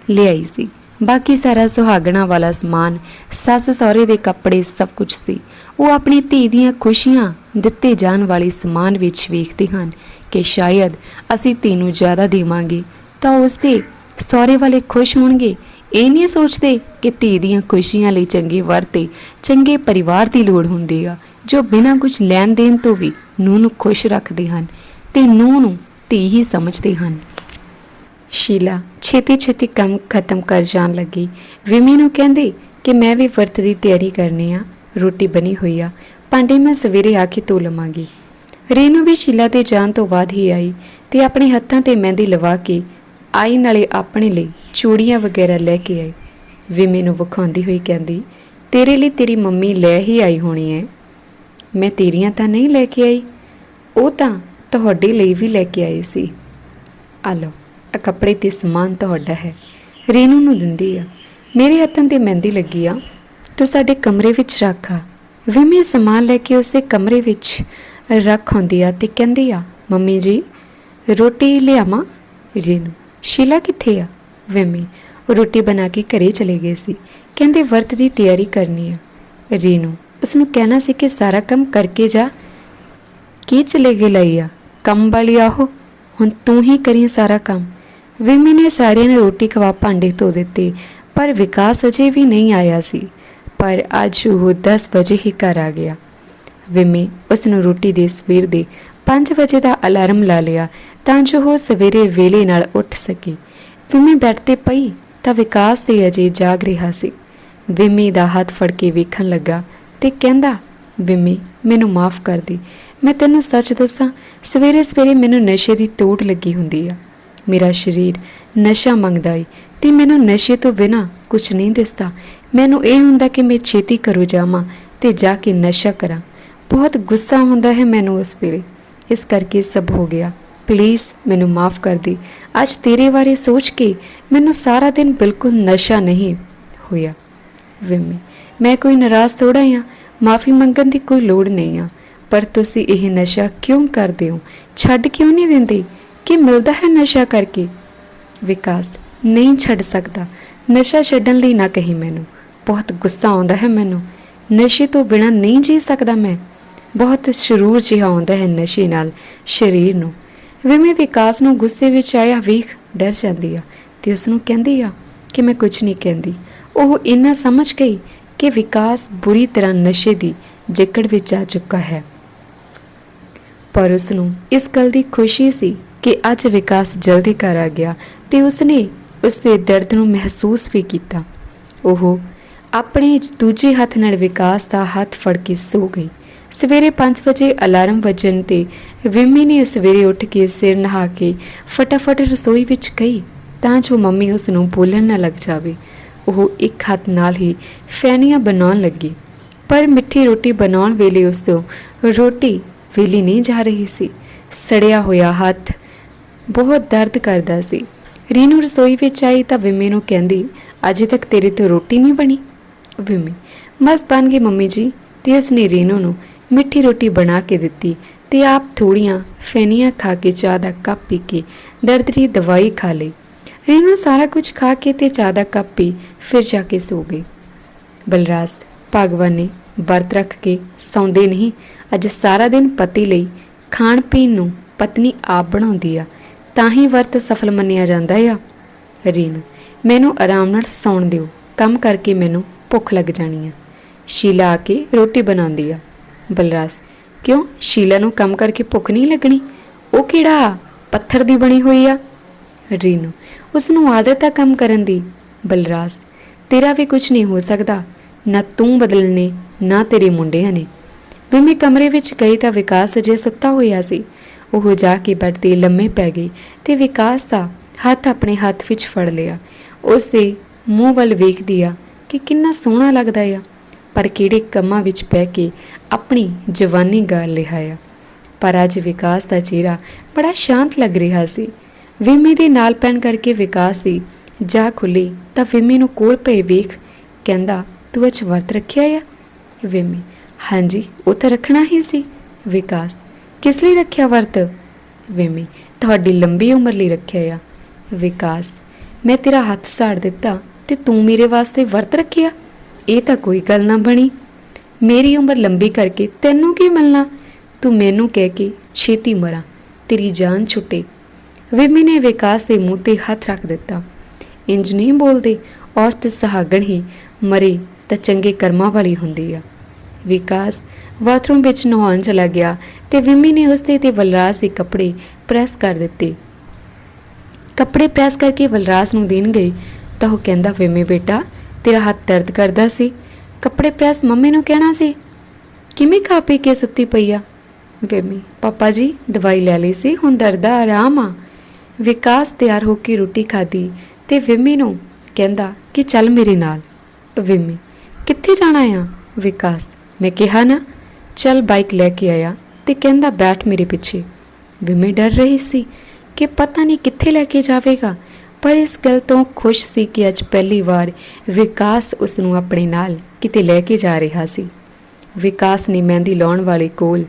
ਲਿਆਈ ਸੀ। ਬਾਕੀ ਸਾਰਾ ਸੁਹਾਗਣਾ ਵਾਲਾ ਸਮਾਨ, ਸੱਸ ਸਹੁਰੇ ਦੇ ਕੱਪੜੇ ਸਭ ਕੁਝ ਸੀ। ਉਹ ਆਪਣੀ ਧੀ ਦੀਆਂ ਖੁਸ਼ੀਆਂ ਦਿੱਤੇ ਜਾਣ ਵਾਲੇ ਸਮਾਨ ਵਿੱਚ ਵੇਖਦੇ ਹਨ ਕਿ ਸ਼ਾਇਦ ਅਸੀਂ ਧੀ ਨੂੰ ਜ਼ਿਆਦਾ ਦੇਵਾਂਗੇ, ਤਾਂ ਉਸਦੇ ਸਹੁਰੇ ਵਾਲੇ ਖੁਸ਼ ਹੋਣਗੇ। ਇਹ ਨਹੀਂ ਸੋਚਦੇ ਕਿ ਧੀ ਦੀਆਂ ਖੁਸ਼ੀਆਂ ਲਈ ਚੰਗੇ ਵਰਤੇ, ਚੰਗੇ ਪਰਿਵਾਰ ਦੀ ਲੋੜ ਹੁੰਦੀ ਆ, ਜੋ ਬਿਨਾਂ ਕੁਝ ਲੈਣ ਦੇਣ ਤੋਂ ਵੀ ਨੂੰਹ ਨੂੰ ਖੁਸ਼ ਰੱਖਦੇ ਹਨ ਤੇ ਨੂੰਹ ਨੂੰ ਧੀ ਹੀ ਸਮਝਦੇ ਹਨ। ਸ਼ੀਲਾ ਛੇਤੀ ਛੇਤੀ ਕੰਮ ਖਤਮ ਕਰ ਜਾਣ ਲੱਗੀ। ਵਿਮੀ ਨੂੰ ਕਹਿੰਦੀ ਕਿ ਮੈਂ ਵੀ ਵਰਤ ਦੀ ਤਿਆਰੀ ਕਰਨੀ ਆ, ਰੋਟੀ ਬਣੀ ਹੋਈ ਆ। ਭਾਂਡੇ ਮੈਂ ਸਵੇਰੇ ਆ ਕੇ ਧੋ ਲਵਾਂਗੀ। ਰੇਨੂ ਵੀ ਸ਼ੀਲਾ ਦੇ ਜਾਣ ਤੋਂ ਬਾਅਦ ਹੀ ਆਈ ਤੇ ਆਪਣੇ ਹੱਥਾਂ ਤੇ ਮਹਿੰਦੀ ਲਵਾ ਕੇ ਆਈ ਨਾਲੇ ਆਪਣੇ ਲਈ ਚੂੜੀਆਂ ਵਗੈਰਾ ਲੈ ਕੇ ਆਈ। ਵਿਮੀ ਨੂੰ ਵਿਖਾਉਂਦੀ ਹੋਈ ਕਹਿੰਦੀ, ਤੇਰੇ ਲਈ ਤੇਰੀ ਮੰਮੀ ਲੈ ਹੀ ਆਈ ਹੋਣੀ ਹੈ ਮੈਂ ਤੇਰੀਆਂ ਤਾਂ ਨਹੀਂ ਲੈ ਕੇ ਆਈ, ਉਹ ਤਾਂ ਤੁਹਾਡੇ ਲਈ ਵੀ ਲੈ ਕੇ ਆਈ ਸੀ। ਆ ਲਓ। ਕੱਪੜੇ ਤੇ ਸਮਾਨ ਤੁਹਾਡਾ ਹੈ। ਰੇਨੂ ਨੂੰ ਦਿੰਦੀ ਆ। ਮੇਰੇ ਹੱਥਾਂ ਤੇ ਮਹਿੰਦੀ ਲੱਗੀ ਆ। ਤੂੰ ਸਾਡੇ ਕਮਰੇ ਵਿੱਚ ਰੱਖਾ ਵੀ ਮੈਂ ਸਮਾਨ ਲੈ ਕੇ ਉਸੇ ਕਮਰੇ ਵਿੱਚ ਰੱਖ ਹੁੰਦੀ ਆ ਤੇ ਕਹਿੰਦੀ ਆ, ਮੰਮੀ ਜੀ, ਰੋਟੀ ਲਿਆਵਾਂ? ਰੇਨੂ, ਸ਼ੀਲਾ ਕਿੱਥੇ ਆ? ਵਿਮੀ ਉਹ ਰੋਟੀ ਬਣਾ ਕੇ ਘਰੇ ਚਲੇ ਗਏ ਸੀ। ਕਹਿੰਦੇ ਵਰਤ ਦੀ ਤਿਆਰੀ ਕਰਨੀ ਆ। ਰੇਨੂ ਉਸ ਨੂੰ ਕਹਿਣਾ ਸੀ ਕਿ ਸਾਰਾ ਕੰਮ ਕਰਕੇ ਜਾ। ਕੀ ਚਲੇ ਗਏ ਲਈ ਆ ਕੰਮ ਵਾਲੀ ਆਹੋ। ਹੁਣ ਤੂੰ ਹੀ ਕਰੀ ਸਾਰਾ ਕੰਮ। ਵਿਮੀ ਨੇ ਸਾਰਿਆਂ ਨੇ ਰੋਟੀ ਖਵਾ ਭਾਂਡੇ ਧੋ ਦਿੱਤੇ, ਪਰ ਵਿਕਾਸ ਅਜੇ ਵੀ ਨਹੀਂ ਆਇਆ ਸੀ, ਪਰ ਅੱਜ ਉਹ 10 ਵਜੇ ਹੀ ਘਰ ਆ ਗਿਆ। ਵਿਮੀ ਉਸ ਨੂੰ ਰੋਟੀ ਦੇ ਸਵੇਰ ਦੇ 5 ਵਜੇ ਦਾ ਅਲਾਰਮ ਲਾ ਲਿਆ ਤਾਂ ਜੋ ਉਹ ਸਵੇਰੇ ਵੇਲੇ ਨਾਲ ਉੱਠ ਸਕੇ। ਵਿਮੀ ਬੈੱਡ ਤੇ ਪਈ ਤਾਂ ਵਿਕਾਸ ਤੇ ਅਜੇ ਜਾਗ ਰਿਹਾ ਸੀ। ਵਿਮੀ ਦਾ ਹੱਥ ਫੜ ਕੇ ਵੇਖਣ ਲੱਗਾ ਤੇ ਕਹਿੰਦਾ, ਵਿਮੀ, ਮੈਨੂੰ ਮਾਫ ਕਰ ਦੇ। ਮੈਂ ਤੈਨੂੰ ਸੱਚ ਦੱਸਾਂ ਸਵੇਰੇ ਸਵੇਰੇ ਮੈਨੂੰ ਨਸ਼ੇ ਦੀ ਤੋੜ ਲੱਗੀ ਹੁੰਦੀ ਆ। ਮੇਰਾ ਸਰੀਰ ਨਸ਼ਾ ਮੰਗਦਾ ਏ ਤੇ ਮੈਨੂੰ ਨਸ਼ੇ ਤੋਂ ਬਿਨਾ ਕੁਝ ਨਹੀਂ ਦਿਸਦਾ। ਮੈਨੂੰ ਇਹ ਹੁੰਦਾ ਕਿ ਮੈਂ ਛੇਤੀ ਕਰੂ ਜਾਵਾਂ ਤੇ ਜਾ ਕੇ ਨਸ਼ਾ ਕਰਾਂ। ਬਹੁਤ ਗੁੱਸਾ ਹੁੰਦਾ ਹੈ ਮੈਨੂੰ ਉਸ ਵੇਲੇ। ਇਸ ਕਰਕੇ ਸਭ ਹੋ ਗਿਆ। ਪਲੀਜ਼ ਮੈਨੂੰ ਮਾਫ ਕਰ ਦੇ। ਅੱਜ ਤੇਰੇ ਬਾਰੇ ਸੋਚ ਕੇ ਮੈਨੂੰ ਸਾਰਾ ਦਿਨ ਬਿਲਕੁਲ ਨਸ਼ਾ ਨਹੀਂ ਹੋਇਆ। ਵਿਮੀ, ਮੈਂ ਕੋਈ ਨਾਰਾਜ਼ ਥੋੜਾ ਆ ਮਾਫੀ ਮੰਗਣ ਦੀ ਕੋਈ ਲੋੜ ਨਹੀਂ ਆ। ਪਰ ਤੁਸੀਂ ਇਹ ਨਸ਼ਾ ਕਿਉਂ ਕਰਦੇ ਹੋ? ਛੱਡ ਕਿਉਂ ਨਹੀਂ ਦਿੰਦੇ? ਕਿ ਮਿਲਦਾ ਹੈ ਨਸ਼ਾ ਕਰਕੇ। ਵਿਕਾਸ ਨਹੀਂ ਛੱਡ ਸਕਦਾ। ਨਸ਼ਾ ਛੱਡਣ ਲਈ ਨਾ ਕਹੀ ਮੈਨੂੰ। ਬਹੁਤ ਗੁੱਸਾ ਆਉਂਦਾ ਹੈ ਮੈਨੂੰ। ਨਸ਼ੇ ਤੋਂ ਬਿਨਾ ਨਹੀਂ ਜੀ ਸਕਦਾ ਮੈਂ। ਬਹੁਤ ਸ਼ਰੂਰ ਜਿਹਾ ਆਉਂਦਾ ਹੈ ਨਸ਼ੇ ਨਾਲ ਸਰੀਰ ਨੂੰ। ਵਿਮੇ ਵਿਕਾਸ ਨੂੰ ਗੁੱਸੇ ਵਿੱਚ ਆਇਆ ਵੇਖ, ਡਰ ਜਾਂਦੀ ਆ ਤੇ ਉਸ ਨੂੰ ਕਹਿੰਦੀ ਆ ਕਿ ਮੈਂ ਕੁਝ ਨਹੀਂ ਕਹਿੰਦੀ। ਉਹ ਇੰਨਾ ਸਮਝ ਗਈ ਕਿ ਵਿਕਾਸ ਬੁਰੀ ਤਰ੍ਹਾਂ ਨਸ਼ੇ ਦੀ ਜਕੜ ਵਿੱਚ ਆ ਚੁੱਕਾ ਹੈ। ਪਰ ਉਸ ਨੂੰ ਇਸ ਗੱਲ ਦੀ ਖੁਸ਼ੀ ਸੀ ਕਿ ਅੱਜ ਵਿਕਾਸ ਜਲਦੀ ਘਰ ਆ ਗਿਆ ਤੇ ਉਸਨੇ ਉਸ ਦੇ ਦਰਦ ਨੂੰ ਮਹਿਸੂਸ ਵੀ ਕੀਤਾ। ਉਹ ਆਪਣੇ ਦੂਜੇ ਹੱਥ ਨਾਲ ਵਿਕਾਸ ਦਾ ਹੱਥ ਫੜ ਕੇ ਸੋ ਗਈ। ਸਵੇਰੇ 5 ਵਜੇ ਅਲਾਰਮ ਵੱਜਣ ਤੇ ਵਿਮੀ ਨੇ ਸਵੇਰੇ ਉੱਠ ਕੇ ਸਿਰ ਨਹਾ ਕੇ ਫਟਾਫਟ ਰਸੋਈ ਵਿੱਚ ਗਈ ਤਾਂ ਜੋ ਮੰਮੀ ਉਸ ਨੂੰ ਬੋਲਣ ਨਾ ਲੱਗ ਜਾਵੇ। ਉਹ ਇੱਕ ਹੱਥ ਨਾਲ ਹੀ ਫੈਨੀਆਂ ਬਣਾਉਣ ਲੱਗੀ। ਪਰ ਮਿੱਠੀ ਰੋਟੀ ਬਣਾਉਣ ਵੇਲੇ ਉਸ ਤੋਂ ਰੋਟੀ ਵੇਲੀ ਨਹੀਂ ਜਾ ਰਹੀ ਸੀ। ਸੜਿਆ ਹੋਇਆ ਹੱਥ ਬਹੁਤ ਦਰਦ ਕਰਦਾ ਸੀ। ਰੀਨੂ ਰਸੋਈ ਵਿੱਚ ਆਈ ਤਾਂ ਵਿਮੇ ਨੂੰ ਕਹਿੰਦੀ, ਅਜੇ ਤੱਕ ਤੇਰੇ ਤੋਂ ਰੋਟੀ ਨਹੀਂ ਬਣੀ? ਵਿਮੀ, ਬਸ ਬਣ ਗਈ ਮੰਮੀ ਜੀ। ਤੇ ਉਸਨੇ ਰੀਨੂ ਨੂੰ ਮਿੱਠੀ ਰੋਟੀ ਬਣਾ ਕੇ ਦਿੱਤੀ ਤੇ ਆਪ ਥੋੜੀਆਂ ਫੈਨੀਆਂ ਖਾ ਕੇ ਚਾਹ ਦਾ ਕੱਪ ਪੀ ਕੇ ਦਰਦ ਦੀ ਦਵਾਈ ਖਾ ਲਈ। ਰੀਨੂ ਸਾਰਾ ਕੁਝ ਖਾ ਕੇ ਤੇ ਚਾਹ ਦਾ ਕੱਪ ਪੀ ਫਿਰ ਜਾ ਕੇ ਸੋ ਗਈ। ਬਲਰਾਜ, ਭਗਵਾਨ ਨੇ ਵਰਤ ਰੱਖ ਕੇ ਸੌਂਦੇ ਨਹੀਂ, ਅੱਜ ਸਾਰਾ ਦਿਨ ਪਤੀ ਲਈ ਖਾਣ ਪੀਣ ਨੂੰ ਪਤਨੀ ਆਪ ਬਣਾਉਂਦੀ ਆ। ਤਾਂ ਹੀ ਵਰਤ ਸਫਲ ਮੰਨਿਆ ਜਾਂਦਾ ਆ। ਰੀਨੂ, ਮੈਨੂੰ ਆਰਾਮ ਨਾਲ ਸੌਣ ਦਿਓ। ਕੰਮ ਕਰਕੇ ਮੈਨੂੰ ਭੁੱਖ ਲੱਗ ਜਾਣੀ ਆ। ਸ਼ੀਲਾ ਆ ਕੇ ਰੋਟੀ ਬਣਾਉਂਦੀ ਆ। ਬਲਰਾਜ, ਕਿਉਂ? ਸ਼ੀਲਾ ਨੂੰ ਕੰਮ ਕਰਕੇ ਭੁੱਖ ਨਹੀਂ ਲੱਗਣੀ? ਉਹ ਕਿਹੜਾ ਪੱਥਰ ਦੀ ਬਣੀ ਹੋਈ ਆ? ਰੀਨੂ, ਉਸ ਨੂੰ ਆਦਤ ਆ ਕੰਮ ਕਰਨ ਦੀ। ਬਲਰਾਜ, ਤੇਰਾ ਵੀ ਕੁਝ ਨਹੀਂ ਹੋ ਸਕਦਾ। ਨਾ ਤੂੰ ਬਦਲਨੇ, ਨਾ ਤੇਰੇ ਮੁੰਡਿਆਂ ਨੇ। ਵੀ ਮੈਂ ਕਮਰੇ ਵਿੱਚ ਗਈ ਤਾਂ ਵਿਕਾਸ ਅਜੇ ਸੁੱਤਾ ਹੋਇਆ ਸੀ। ਉਹ ਜਾ ਕੇ ਬੈੱਡ ਤੇ ਲੰਮੇ ਪੈ ਗਈ ਤੇ ਵਿਕਾਸ ਦਾ ਹੱਥ ਆਪਣੇ ਹੱਥ ਵਿੱਚ ਫੜ ਲਿਆ। ਉਸ ਦੇ ਮੂੰਹ ਵੱਲ ਵੇਖਦੀ ਆ ਕਿ ਕਿੰਨਾ ਸੋਹਣਾ ਲੱਗਦਾ ਆ, ਪਰ ਕਿਹੜੇ ਕੰਮਾਂ ਵਿੱਚ ਪੈ ਕੇ ਆਪਣੀ ਜਵਾਨੀ ਗਾਲ ਲਿਆ ਆ। ਪਰ ਅੱਜ ਵਿਕਾਸ ਦਾ ਚਿਹਰਾ ਬੜਾ ਸ਼ਾਂਤ ਲੱਗ ਰਿਹਾ ਸੀ। ਵਿਮੀ ਦੇ ਨਾਲ ਪੈਣ ਕਰਕੇ ਵਿਕਾਸ ਦੀ ਜਾ ਖੁੱਲੀ ਤਾਂ ਵਿਮੀ ਨੂੰ ਕੋਲ ਪਏ ਵੇਖ ਕਹਿੰਦਾ, ਤੂੰ ਅੱਜ ਵਰਤ ਰੱਖਿਆ ਆ? ਵਿਮੀ, ਹਾਂਜੀ, ਉਹ ਤਾਂ ਰੱਖਣਾ ਹੀ ਸੀ। ਵਿਕਾਸ ਕਿਸ ਲਈ ਰੱਖਿਆ ਵਰਤ? ਵਿਮੀ, ਤੁਹਾਡੀ ਲੰਬੀ ਉਮਰ ਲਈ ਰੱਖਿਆ ਆ। ਵਿਕਾਸ, ਮੈਂ ਤੇਰਾ ਹੱਥ ਸਾੜ ਦਿੱਤਾ ਤੇ ਤੂੰ ਮੇਰੇ ਵਾਸਤੇ ਵਰਤ ਰੱਖਿਆ? ਇਹ ਤਾਂ ਕੋਈ ਗੱਲ ਨਾ ਬਣੀ। ਮੇਰੀ ਉਮਰ ਲੰਬੀ ਕਰਕੇ ਤੈਨੂੰ ਕੀ ਮਿਲਣਾ? ਤੂੰ ਮੈਨੂੰ ਕਹਿ ਕੇ ਛੇਤੀ ਮਰਾਂ, ਤੇਰੀ ਜਾਨ ਛੁੱਟੇ। ਵਿਮੀ ਨੇ ਵਿਕਾਸ ਦੇ ਮੂੰਹ ਤੇ ਹੱਥ ਰੱਖ ਦਿੱਤਾ। ਇੰਜ ਨਹੀਂ ਬੋਲਦੇ, ਔਰਤ ਸਹਾਗਣ ਹੀ ਮਰੇ ਤਾਂ ਚੰਗੇ ਕਰਮਾਂ ਵਾਲੀ ਹੁੰਦੀ ਆ। ਵਿਕਾਸ ਬਾਥਰੂਮ ਵਿੱਚ ਨਹਾਉਣ ਚਲਾ ਗਿਆ ਤੇ ਵਿਮੀ ਨੇ ਉਸਦੇ ਤੇ ਬਲਰਾਜ ਦੇ ਕੱਪੜੇ ਪ੍ਰੈਸ ਕਰ ਦਿੱਤੇ। ਕੱਪੜੇ ਪ੍ਰੈਸ ਕਰਕੇ ਬਲਰਾਜ ਨੂੰ ਦੇਣ ਗਈ ਤਾਂ ਉਹ ਕਹਿੰਦਾ, ਵਿਮੀ ਬੇਟਾ, ਤੇਰਾ ਹੱਥ ਦਰਦ ਕਰਦਾ ਸੀ। ਕੱਪੜੇ ਪ੍ਰੈਸ ਮੰਮੀ ਨੂੰ ਕਹਿਣਾ ਸੀ। ਕਿਵੇਂ ਖਾ ਪੀ ਕੇ ਸੁੱਤੀ ਪਈ ਆ? ਵਿਮੀ, ਪਾਪਾ ਜੀ, ਦਵਾਈ ਲੈ ਲਈ ਸੀ। ਹੁਣ ਦਰਦ ਦਾ ਆਰਾਮ ਆ। ਵਿਕਾਸ ਤਿਆਰ ਹੋ ਕੇ ਰੋਟੀ ਖਾਦੀ ਤੇ ਵਿਮੀ ਨੂੰ ਕਹਿੰਦਾ ਕਿ ਚੱਲ ਮੇਰੇ ਨਾਲ। ਵਿਮੀ, ਕਿੱਥੇ ਜਾਣਾ ਆ? ਵਿਕਾਸ, ਮੈਂ ਕਿਹਾ ਨਾ ਚੱਲ ਬਾਈਕ ਲੈ ਕੇ ਆਇਆ ਤੇ ਕਹਿੰਦਾ, ਬੈਠ ਮੇਰੇ ਪਿੱਛੇ। ਵਿਮੇ ਡਰ ਰਹੀ ਸੀ ਕਿ ਪਤਾ ਨਹੀਂ ਕਿੱਥੇ ਲੈ ਕੇ ਜਾਵੇਗਾ, ਪਰ ਇਸ ਗੱਲ ਤੋਂ ਖੁਸ਼ ਸੀ ਕਿ ਅੱਜ ਪਹਿਲੀ ਵਾਰ ਵਿਕਾਸ ਉਸ ਨੂੰ ਆਪਣੇ ਨਾਲ ਕਿਤੇ ਲੈ ਕੇ ਜਾ ਰਿਹਾ ਸੀ। ਵਿਕਾਸ ਨੇ ਮਹਿੰਦੀ ਲਾਉਣ ਵਾਲੇ ਕੋਲ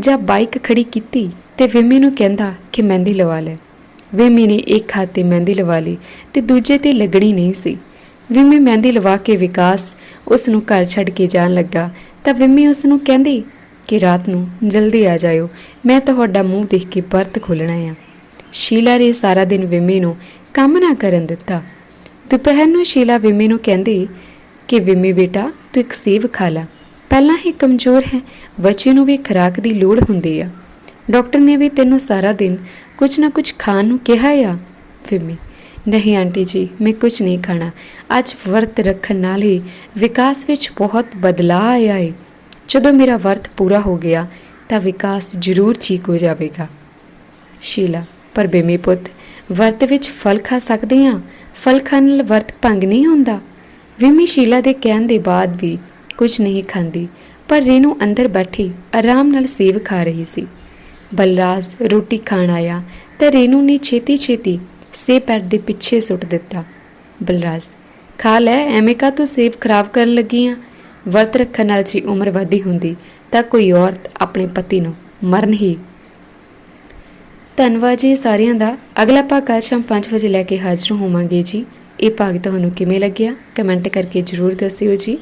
ਜਾਂ ਬਾਈਕ ਖੜੀ ਕੀਤੀ ਤੇ ਵਿਮੇ ਨੂੰ ਕਹਿੰਦਾ ਕਿ ਮਹਿੰਦੀ ਲਵਾ ਲੈ। ਵਿਮੀ ਨੇ ਇੱਕ ਹੱਥ ਤੇ ਮਹਿੰਦੀ ਲਵਾ ਲਈ ਤੇ ਦੂਜੇ ਤੇ ਲੱਗਣੀ ਨਹੀਂ ਸੀ। ਵਿਮੇ ਮਹਿੰਦੀ ਲਵਾ ਕੇ ਵਿਕਾਸ ਉਸ ਨੂੰ ਘਰ ਛੱਡ ਕੇ ਜਾਣ ਲੱਗਾ ਤਾਂ ਵਿਮੀ ਉਸ ਨੂੰ ਕਹਿੰਦੀ ਕਿ ਰਾਤ ਨੂੰ ਜਲਦੀ ਆ ਜਾਇਓ, ਮੈਂ ਤੁਹਾਡਾ ਮੂੰਹ ਦੇਖ ਕੇ ਪਰਤ ਖੋਲਣਾ ਆ। ਸ਼ੀਲਾ ਨੇ ਸਾਰਾ ਦਿਨ ਵਿੰਮੀ ਨੂੰ ਕੰਮ ਨਾ ਕਰਨ ਦਿੱਤਾ। ਦੁਪਹਿਰ ਨੂੰ ਸ਼ੀਲਾ ਵਿਮੀ ਨੂੰ ਕਹਿੰਦੀ ਕਿ, ਵਿੰਮੀ ਬੇਟਾ, ਤੂੰ ਇੱਕ ਸੇਬ ਖਾ ਲੈ। ਪਹਿਲਾਂ ਹੀ ਕਮਜ਼ੋਰ ਹੈ, ਬੱਚੇ ਨੂੰ ਵੀ ਖੁਰਾਕ ਦੀ ਲੋੜ ਹੁੰਦੀ ਆ। ਡਾਕਟਰ ਨੇ ਵੀ ਤੈਨੂੰ ਸਾਰਾ ਦਿਨ ਕੁਝ ਨਾ ਕੁਝ ਖਾਣ ਨੂੰ ਕਿਹਾ ਆ। ਵਿਮੀ ਨਹੀਂ, ਆਂਟੀ ਜੀ, ਮੈਂ ਕੁਝ ਨਹੀਂ ਖਾਣਾ। ਅੱਜ ਵਰਤ ਰੱਖਣ ਨਾਲ ਹੀ ਵਿਕਾਸ ਵਿੱਚ ਬਹੁਤ ਬਦਲਾਅ ਆਇਆ ਹੈ ਜਦੋਂ ਮੇਰਾ ਵਰਤ ਪੂਰਾ ਹੋ ਗਿਆ, ਤਾਂ ਵਿਕਾਸ ਜ਼ਰੂਰ ਠੀਕ ਹੋ ਜਾਵੇਗਾ। ਸ਼ੀਲਾ, ਪਰ ਬੇਮੀ ਪੁੱਤ, ਵਰਤ ਵਿੱਚ ਫਲ ਖਾ ਸਕਦੇ ਹਾਂ ਫਲ ਖਾਣ ਨਾਲ ਵਰਤ ਭੰਗ ਨਹੀਂ ਹੁੰਦਾ? ਵਿਮੀ ਸ਼ੀਲਾ ਦੇ ਕਹਿਣ ਦੇ ਬਾਅਦ ਵੀ ਕੁਝ ਨਹੀਂ ਖਾਂਦੀ, ਪਰ ਰੇਨੂ ਅੰਦਰ ਬੈਠੀ ਆਰਾਮ ਨਾਲ ਸੇਵ ਖਾ ਰਹੀ ਸੀ। ਬਲਰਾਜ ਰੋਟੀ ਖਾਣ ਆਇਆ, ਤਾਂ ਰੇਨੂ ਨੇ ਛੇਤੀ ਛੇਤੀ ਸੇਬ ਪੈਰ ਦੇ ਪਿੱਛੇ ਸੁੱਟ ਦਿੱਤਾ। ਬਲਰਾਜ, ਖਾ ਲੈ, ਐਵੇਂ ਕਾ ਤੂੰ ਸੇਬ ਖਰਾਬ ਕਰਨ ਲੱਗੀ ਆ ਵਰਤ ਰੱਖਣ ਨਾਲ ਜੀ ਉਮਰ ਵਧੀ ਹੁੰਦੀ, ਤਾਂ ਕੋਈ ਔਰਤ ਆਪਣੇ ਪਤੀ ਨੂੰ ਮਰਨ ਹੀ। ਧੰਨਵਾਦ ਜੀ ਸਾਰਿਆਂ ਦਾ। ਅਗਲਾ ਭਾਗ ਕੱਲ੍ਹ ਸ਼ਾਮ 5 ਵਜੇ ਲੈ ਕੇ ਹਾਜ਼ਰ ਹੋਵਾਂਗੇ ਜੀ। ਇਹ ਭਾਗ ਤੁਹਾਨੂੰ ਕਿਵੇਂ ਲੱਗਿਆ? ਕਮੈਂਟ ਕਰਕੇ ਜਰੂਰ ਦੱਸਿਓ ਜੀ।